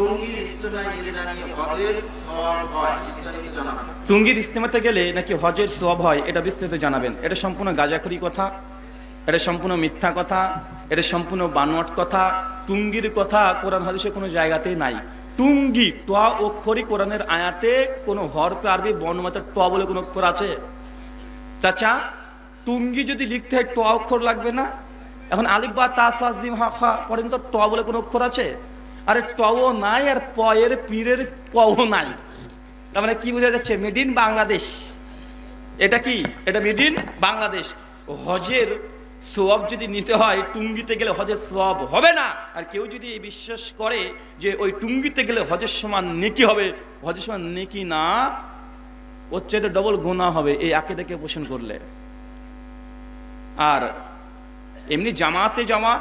টঙ্গীর নাকি হয়? ইস্তেমাতে গেলে নাকি হজের সব হয়, এটা বিস্তারিত জানাবেন। এটা সম্পূর্ণ গাজাখুরি কথা, এটা সম্পূর্ণ মিথ্যা কথা, এটা সম্পূর্ণ বানোয়াট কথা। টুঙ্গির কথা কোরআন হাদিসে কোনো জায়গাতেই নাই। টুঙ্গি ট অক্ষরই কোরআনের আয়াতে কোনো হরফে আরবি বর্ণমাতে ট বলে কোনো অক্ষর আছে? চাচা, টুঙ্গি যদি লিখতে হয় ট অক্ষর লাগবে না? এখন আলিফ বা তা সা হা খা পড়েন তো ট বলে কোনো অক্ষর আছে? আরে টও নাই আর পয়ের পীরের পও নাই। তার মানে কি বোঝা যাচ্ছে? মেড ইন বাংলাদেশ এটা কি? এটা মেড ইন বাংলাদেশ হজের সোয়াব যদি নিতে হয়, টুঙ্গিতে গেলে হজের সোয়াব হবে না। আর কেউ যদি এই বিশ্বাস করে যে ওই টুঙ্গিতে গেলে হজের সমান নেকি হবে, হজের সমান নেকি না, ওর চাইতে ডবল গোনা হবে। এই আকেদাকে পোষণ করলে? আর এমনি জামাতে যাওয়া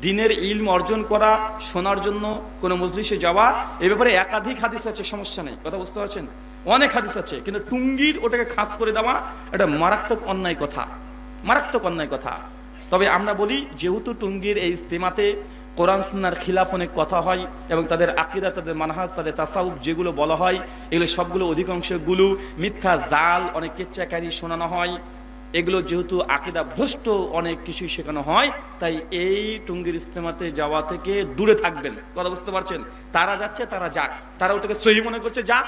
দিনের ইলম অর্জন করা, শোনার জন্য কোনো মজলিসে যাওয়া, এ ব্যাপারে একাধিক হাদিস আছে, সমস্যা নেই। কথা বুঝতে পারছেন? অনেক হাদিস আছে, কিন্তু টুঙ্গির ওটাকে খাস করে দেওয়া এটা মারাত্মক অন্যায় কথা। মারাত্মক অন্যায় কথা। তবে আমরা বলি, যেহেতু টুঙ্গির এই ইস্তেমাতে কোরআন সুন্নার খিলাফ অনেক কথা হয় এবং তাদের আকিদা, তাদের মানহাজ, তাদের তাসাউফ যেগুলো বলা হয়, এগুলো সবগুলো অধিকাংশগুলো মিথ্যা, জাল, অনেক কেচ্চাকারি শোনানো হয়। এগুলো যেহেতু আকিদা ভ্রষ্ট অনেক কিছুই শেখানো হয় তাই এই টুঙ্গির ইস্তেমাতে যাওয়া থেকে দূরে থাকবেন। কথা বুঝতে পারছেন? তারা যাচ্ছে তারা যাক। তারা ওটাকে সহি মনে করছে যাক।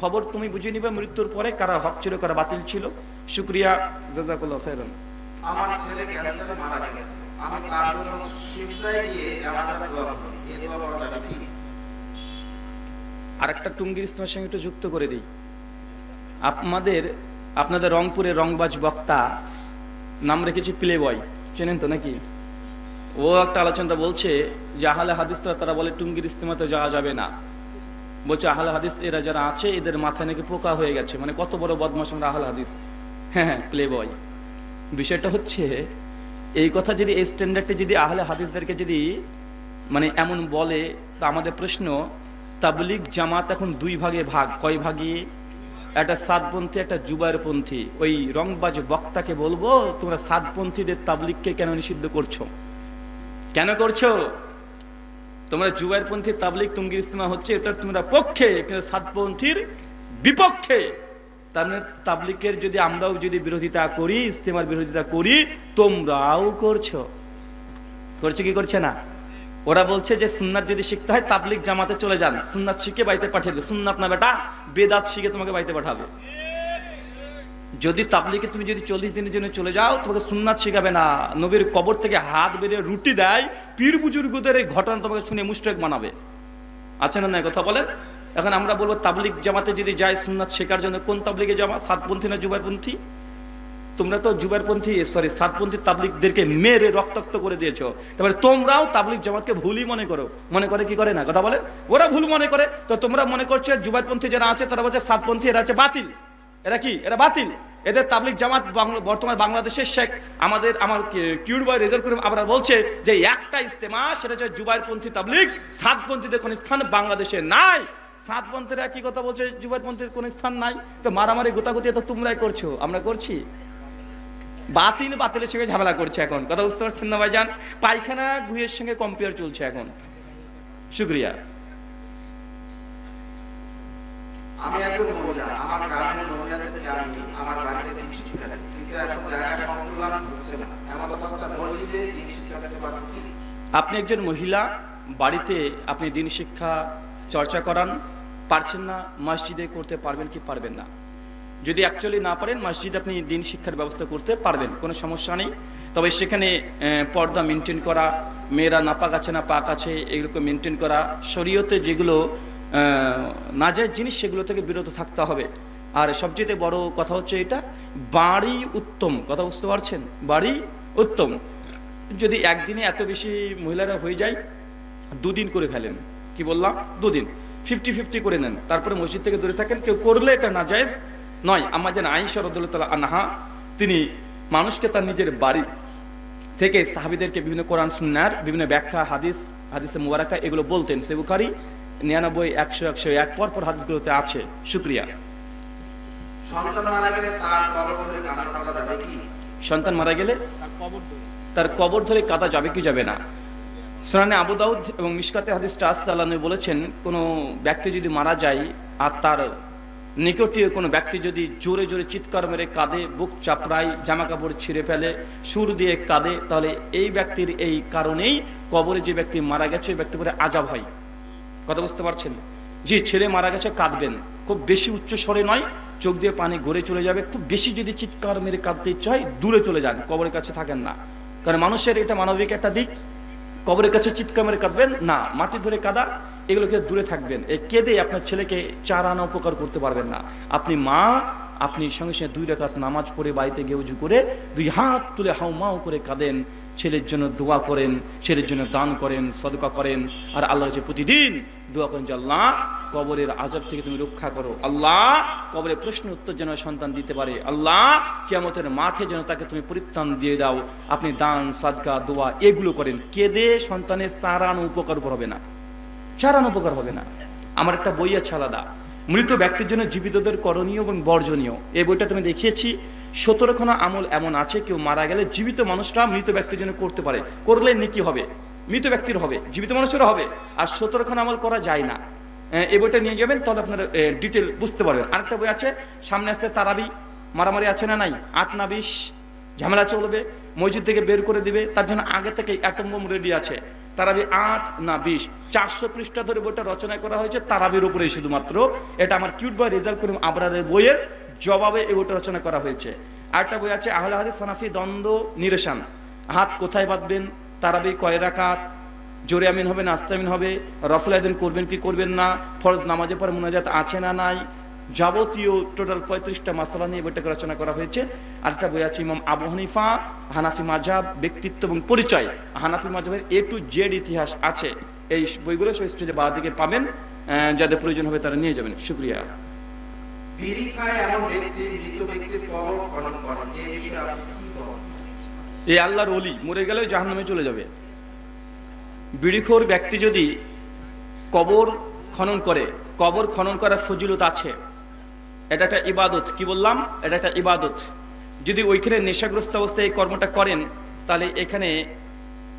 খবর তুমি বুঝে নিবে মৃত্যুর পরে কারা হক ছিল কারা বাতিল ছিল। শুক্রিয়া জাজাকুল্লাহ খেরন আমার ছেলে ক্যান্সারে মারা গেছে। আমি তার জন্য সিজদায় গিয়ে জানাজার দোয়া করি এই দোয়া করা যাবে কি? আর একটা টুঙ্গির ইস্তেমার সঙ্গে একটু যুক্ত করে দিই। আপনাদের আপনাদের রংপুরের রংবাজ বক্তা, নাম রেখেছি প্লে বয় চেনেন তো নাকি? ও একটা আলোচনা বলছে যে আহলে হাদিসরা, তারা বলে টুঙ্গির ইস্তেমাতে যাওয়া যাবে না। বলছে আহলে হাদিস, এরা যারা আছে, এদের মাথায় নাকি পোকা হয়ে গেছে। মানে কত বড় বদমাশ আমরা আহলে হাদিস। হ্যাঁ হ্যাঁ প্লে বয় বিষয়টা হচ্ছে, এই কথা যদি, এই স্ট্যান্ডার্ডে যদি আহলে হাদিসদেরকে যদি মানে এমন বলে, তা আমাদের প্রশ্ন, তাবলিগ জামাত এখন দুই ভাগে ভাগ। কয় ভাগে? একটা সাতপন্থী, একটা জুবাইরপন্থী ওই রংবাজ বক্তাকে বলব, তোমরা সাতপন্থীদের তাবলিগকে কেন নিষিদ্ধ করছ? কেন করছ? তোমরা জুবাইরপন্থী তাবলিক তুঙ্গির ইস্তেমা হচ্ছে, এটা তোমরা পক্ষে, কিন্তু সাতপন্থীর বিপক্ষে। তার মানে তাবলিকের যদি আমরাও যদি বিরোধিতা করি, ইস্তেমার বিরোধিতা করি, তোমরাও করছ। করছে কি করছে না? ওরা বলছে যে সুন্নাত যদি শিখতে হয় তাবলিক জামাতে চলে যান। সুন্নাত শিখে বাড়িতে পাঠিয়ে দেবে। সুন্নাত না বেটা, বেদাত শিখে তোমাকে বাড়িতে পাঠাবে। যদি তাবলিকে তুমি যদি চল্লিশ দিনের জন্য চলে যাও, তোমাকে সুন্নাত শেখাবে না। নবীর কবর থেকে হাত বেরিয়ে রুটি দেয়, পীর বুজুর্গদের এই ঘটনা তোমাকে শুনে মুস্টেক বানাবে আচ্ছা না কথা বলেন? এখন আমরা বলব তাবলিক জামাতে যদি যাই সুন্নাত শেখার জন্য, কোন তাবলিগে জামা সাতপন্থী না জুবাইরপন্থী তোমরা তো জুবাইরপন্থী সরি সাতপন্থী তাবলিকদেরকে মেরে রক্তাক্ত করে দিয়েছ। তারপরে তোমরাও তাবলিক জামাতকে ভুলই মনে করো। মনে করে কি করে না? কথা বলে? ওরা ভুল মনে করে। তো তোমরা মনে করছ জুবাইরপন্থী যারা আছে, তারা বলছে সাতপন্থী, এরা আছে বাতিল। এরা কি? এরা বাতিল। এদের তাবলিক জামাত বর্তমান বাংলাদেশের শেখ, আমাদের, আমার কিউর বয় রেজাল্ট করে আমরা বলছে যে একটা ইস্তেমা সেটা হচ্ছে জুবাইরপন্থী তাবলিক সাতপন্থীদের কোন স্থান বাংলাদেশে নাই। সাতপন্থীরা কি কথা বলছে? জুবাইরপন্থীর কোন স্থান নাই। তো মারামারি গোতাগুতি তো তোমরাই করছ। আমরা করছি। বাতিল বাতিলের সঙ্গে ঝামেলা করছে এখন। কথা বুঝতে পারছেন না ভাইজান? পায়খানা গুহের সঙ্গে কম্পেয়ার চলছে এখন। শুক্রিয়া। আমি একজন মহিলা আমার গ্রামের মহিলাদেরকে আমি আমার বাড়িতে দিন শিক্ষা কিন্তু এখন জায়গা সংকুলন হচ্ছে না এমন অবস্থা মসজিদে দিন শিক্ষা দিতে কি? আপনি একজন মহিলা বাড়িতে আপনি দিন শিক্ষা চর্চা করান পারছেন না মসজিদে করতে পারবেন কি পারবেন না? যদি অ্যাকচুয়ালি না পারেন, মসজিদে আপনি দিন শিক্ষার ব্যবস্থা করতে পারবেন, কোনো সমস্যা নেই। তবে সেখানে পর্দা মেনটেন করা, মেয়েরা নাপাক আছে না পাক আছে, এগুলোকে মেনটেন করা, শরীয়তে যেগুলো নাজায় জিনিস সেগুলো থেকে বিরত থাকতে হবে। আর সবচেয়ে বড় কথা হচ্ছে এটা, বাড়ি উত্তম। কথা বুঝতে পারছেন? বাড়ি উত্তম। যদি একদিনে এত বেশি মহিলারা হয়ে যায়, দুদিন করে ফেলেন। কি বললাম? দুদিন। ফিফটি ফিফটি করে নেন। তারপরে মসজিদ থেকে দূরে থাকেন। কেউ করলে এটা না জায়েজ নয় আমার যেন আইন শরদুল্লাহ আনহা তিনি মানুষকে তার নিজের বাড়ি থেকে সাহাবিদেরকে বিভিন্ন কোরআন সুন্নার বিভিন্ন ব্যাখ্যা হাদিস হাদিসে মুবারাকা এগুলো বলতেন। সে বুখারি নিরানব্বই একশো একশো এক পর পর হাদিসগুলোতে আছে। শুক্রিয়া। সন্তান মারা গেলে তার কবর ধরে কাদা যাবে কি যাবে না? সোনানে আবু দাউদ এবং মিশকাতে হাদিস টাসালানি বলেছেন কোনো ব্যক্তি যদি মারা যায় আর তার নিকটীয় কোনো ব্যক্তি যদি জোরে জোরে চিৎকার মেরে কাঁদে, বুক চাপড়ায় জামা কাপড় ছিঁড়ে ফেলে, সুর দিয়ে কাঁদে, তাহলে এই ব্যক্তির এই কারণেই কবরে যে ব্যক্তি মারা গেছে ব্যক্তি করে আজাব হয়। কথা বুঝতে পারছেন? যে ছেলে মারা গেছে, কাঁদবেন। খুব বেশি উচ্চ স্বরে নয়, চোখ দিয়ে পানি গড়ে চলে যাবে। খুব বেশি যদি চিৎকার মেরে কাঁদতে ইচ্ছা হয়, দূরে চলে যান, কবরের কাছে থাকেন না। কারণ মানুষের এটা মানবিক একটা দিক। কবরের কাছে চিৎকার মেরে কাঁদবেন? না, মাটি ধরে কাদা। এগুলোকে দূরে থাকবেন। এই কেঁদে আপনার ছেলেকে চার আনা উপকার করতে পারবেন না। আপনি মা, আপনি সঙ্গে সঙ্গে দুই রাকাত নামাজ পড়ে বাড়িতে গিয়ে উজু করে দুই হাত তুলে হাউ মাউ করে কাঁদেন। ছেলের জন্য দোয়া করেন, ছেলের জন্য দান করেন, সদকা করেন। আর আল্লাহ কাছে প্রতিদিন দোয়া করেন যে, আল্লাহ, কবরের আজাব থেকে তুমি রক্ষা করো। আল্লাহ, কবরের প্রশ্ন উত্তর যেন সন্তান দিতে পারে। আল্লাহ, কিয়ামতের মাঠে যেন তাকে তুমি পরিত্রাণ দিয়ে দাও। আপনি দান, সাদকা, দোয়া এগুলো করেন। কেঁদে সন্তানের সারানো উপকার হবে না। চারানো উপকার হবে না। আমার একটা বই আছে আলাদা। মৃত ব্যক্তির জন্য জীবিতদের করণীয় এবং বর্জনীয়। এই বইটা তুমি দেখিয়েছি। সতেরোখানা আমল এমন আছে, কেউ মারা গেলে জীবিত মানুষরা মৃত ব্যক্তির জন্য করতে পারে। করলে নেকি হবে? মৃত ব্যক্তির হবে, জীবিত মানুষেরও হবে। আর সতেরোখানা আমল করা যায় না। এই বইটা নিয়ে যাবেন, তাহলে আপনার ডিটেল বুঝতে পারবেন। আরেকটা বই আছে, সামনে আছে তারাবি। মারামারি আছে না নাই? আট না বিশ? ঝামেলা চলবে। মসজিদ থেকে বের করে দিবে। তার জন্য আগে থেকে অ্যাটম বোম রেডি আছে। তারাবি আট না বিশ। চারশো পৃষ্ঠা ধরে বইটা রচনা করা হয়েছে তারাবির উপরে শুধুমাত্র। এটা আমার কিউট বয় রেজাল্ট করিম আবরারের বইয়ের জবাবে এই বইটা রচনা করা হয়েছে। আরেকটা বই আছে আহলে হাদিস সানাফি দ্বন্দ্ব নিরেশান হাত কোথায় বাঁধবেন? তারাবি কয় রাকাত? জোরে আমিন হবে না, আস্তে হবে। রফল আয়দিন করবেন কি করবেন না? ফরজ নামাজের পর মোনাজাত আছে না নাই? যাবতীয় টোটাল পঁয়ত্রিশটা মাসালা নিয়ে বইটাকে রচনা করা হয়েছে। আরেকটা বই আছে ইমাম আবু হানিফা হানাফি মাজাব ব্যক্তিত্ব এবং পরিচয়। হানাফি মাজাবের এ টু জেড ইতিহাস আছে। এই বইগুলো সব স্টেজে বা দিকে পাবেন। যাদের প্রয়োজন হবে তারা নিয়ে যাবেন। শুক্রিয়া। এই আল্লাহর অলি মরে গেলেও জাহান্নামে চলে যাবে। বিড়িখোর ব্যক্তি যদি কবর খনন করে কবর খনন করার ফজিলত আছে এটা একটা ইবাদত, কি বললাম? এটা একটা ইবাদত। যদি ওইখানে নেশাগ্রস্ত অবস্থায় এই কর্মটা করেন, তাহলে এখানে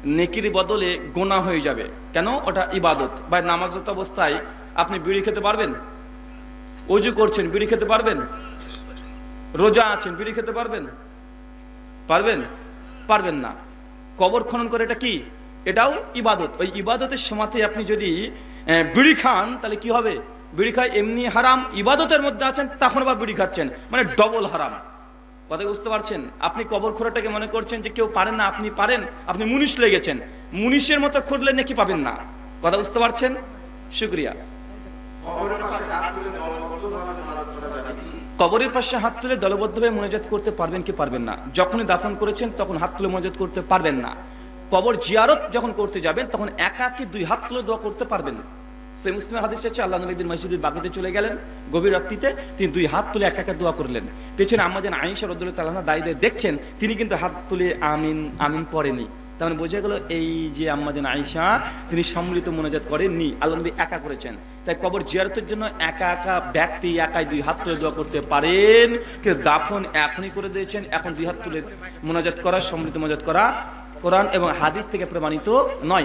নেকির বদলে গোনা হয়ে যাবে। কেন? ওটা ইবাদত। বা নামাজত অবস্থায় আপনি বিড়ি খেতে পারবেন? অজু করছেন, বিড়ি খেতে পারবেন? রোজা আছেন, বিড়ি খেতে পারবেন? পারবেন? পারবেন না। কবর খনন করে এটা কি? এটাও ইবাদত। ওই ইবাদতের সমাতে আপনি যদি বিড়ি খান, তাহলে কি হবে? বিড়ি খায় এমনি হারাম ইবাদতের মধ্যে আছেন তখন আবার বিড়ি খাচ্ছেন। মানে ডবল হারাম। কথা বুঝতে পারছেন? আপনি কবর খোরাটাকে মনে করছেন যে কেউ পারেন না আপনি পারেন আপনি মুনিশ লেগেছেন মুনিশের মতো খুঁড়লে নাকি পাবেন না। কথা বুঝতে পারছেন? শুক্রিয়া। কবরের পাশে হাত তুলে দলবদ্ধভাবে মোনাজাত করতে পারবেন কি পারবেন না। যখনই দাফন করেছেন তখন হাত তুলে মনোজাত করতে পারবেন না। কবর জিয়ারত যখন করতে যাবেন তখন একাকি দুই হাত তুলে দোয়া করতে পারবেন। না সেই মুসলিমের হাদিস হচ্ছে আল্লাহ নবী মসজিদের বাকিতে চলে গেলেন, গভীর রাত্রিতে তিনি দুই হাত তুলে একা একা দোয়া করলেন। পেছনে আম্মাজান আইসা রদুল্লাহ তাল্লাহ দায়ীদের দেখছেন, তিনি কিন্তু হাত তুলে আমিন আমিন পড়েনি। তার মানে বোঝা গেল এই যে আম্মাজান আইসা তিনি সম্মিলিত মনোজাত করেননি, আল্লাহ নবী একা করেছেন। তাই কবর জিয়ারতের জন্য একা একা ব্যক্তি একাই দুই হাত তুলে দোয়া করতে পারেন, কিন্তু দাফন এখনই করে দিয়েছেন, এখন দুই হাত তুলে মোনাজাত করা, সম্মিলিত মোনাজাত করা কোরআন এবং হাদিস থেকে প্রমাণিত নয়।